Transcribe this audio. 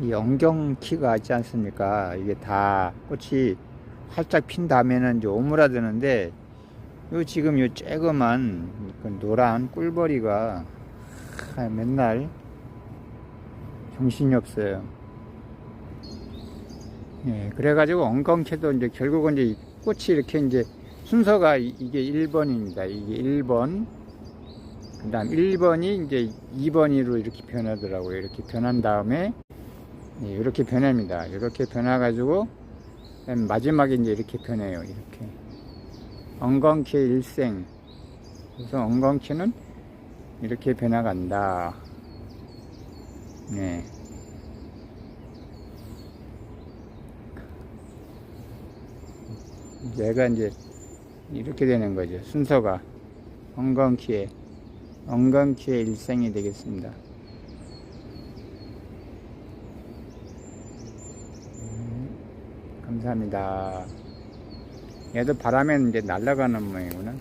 이 엉경키가 있지 않습니까? 이게 다 꽃이 활짝 핀 다음에는 이제 오므라드는데 요 지금 요 쬐그만 그 노란 꿀벌이가 하, 맨날 정신이 없어요. 예, 그래가지고 엉겅캐도 이제 결국은 이제 이 꽃이 이렇게 이제 순서가 이- 이게 1번입니다. 이게 1번. 그 다음 1번이 이제 2번으로 이렇게 변하더라고요. 이렇게 변한 다음에 예, 이렇게 변합니다. 이렇게 변해가지고 맨 마지막에 이제 이렇게 변해요. 이렇게. 엉겅퀴 일생. 그래서 엉겅퀴는 이렇게 변화간다. 네. 얘가 이제 이렇게 되는 거죠. 순서가 엉겅퀴의 엉겅퀴의 일생이 되겠습니다. 감사합니다. 얘도 바람에 이제 날아가는 모양이구나.